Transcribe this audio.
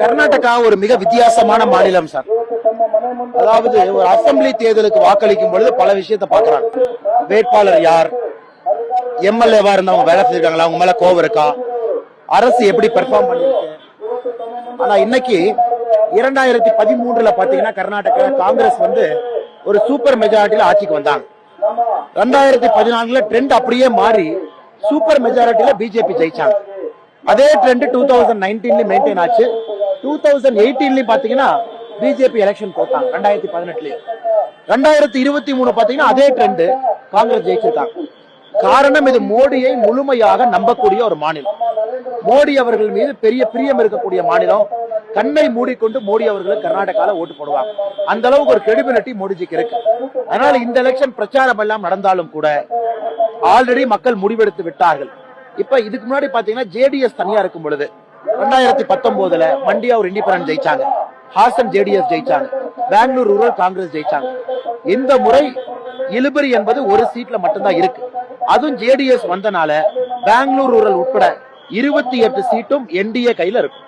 கர்நாடகா ஒரு மிக வித்தியாசமான மாநிலம் சார். அதாவது ஒரு அசெம்பிளி தேர்தலுக்கு வாக்களிக்கும் பொழுது பல விஷயத்தை பாக்குறாங்க வேட்பாளர் யார்? எம்எல்ஏவா இருந்தவங்க வேலை செஞ்சிருக்காங்களா? அவங்க மேல கோவம் இருக்கா? அரசு எப்படி பெர்ஃபார்ம் பண்ணிருக்கு ஆனா இன்னைக்கு இரண்டாயிரத்தி பதிமூன்றுல பாத்தீங்கன்னா கர்நாடகா காங்கிரஸ் வந்து ஒரு சூப்பர் மெஜாரிட்டியில ஆட்சிக்கு வந்தாங்க. ரெண்டாயிரத்தி பதினான்குல ட்ரெண்ட் அப்படியே மாறி சூப்பர் மெஜாரிட்டியில பிஜேபி ஜெயிச்சாங்க. அதே ட்ரெண்ட் டூ தௌசண்ட் நைன்டீன்லயும் மெயின்டைன் ஆச்சு. டூ தௌசண்ட் எயிட்டீன்லயும் பாத்தீங்கன்னா பிஜேபி எலெக்ஷன் போட்டாங்க ரெண்டாயிரத்தி பதினெட்டுலயும் ரெண்டாயிரத்தி இருபத்தி மூணு பாத்தீங்கன்னா அதே ட்ரெண்ட் காங்கிரஸ் ஜெயிச்சிருக்காங்க. காரணம் இது மோடியை முழுமையாக நம்பக்கூடிய ஒரு மாநிலம். மோடி அவர்கள் மீது பெரிய பிரியம் இருக்கக்கூடிய மாநிலம். கண்ணை மூடிக்கொண்டு மோடி அவர்களை கர்நாடகால ஓட்டு போடுவாங்க. அந்த அளவுக்கு ஒரு கிரெடிபிலிட்டி மோடிஜிக்கு இருக்கு. அதனால இந்த எலெக்ஷன் பிரச்சாரம் எல்லாம் நடந்தாலும் கூட ஆல்ரெடி மக்கள் முடிவெடுத்து விட்டார்கள். இப்ப இதுக்கு முன்னாடி பாத்தீங்கன்னா ஜேடிஎஸ் தனியா இருக்கும் பொழுது ரெண்டாயிரத்தி பத்தொன்பதுல மண்டியா ஒரு இண்டிபெண்டன்ட் ஜெயிச்சாங்க. ஹாசன் ஜேடிஎஸ் ஜெயிச்சாங்க. பெங்களூர் ரூரல் காங்கிரஸ் ஜெயிச்சாங்க. இந்த முறை இழுபறி என்பது ஒரு சீட்ல மட்டும்தான் இருக்கு. அதுவும் ஜேடிஎஸ் வந்தனால பெங்களூர் ரூரல் உட்பட இருபத்தி எட்டு சீட்டும் என்டிஏ கையில இருக்கும்.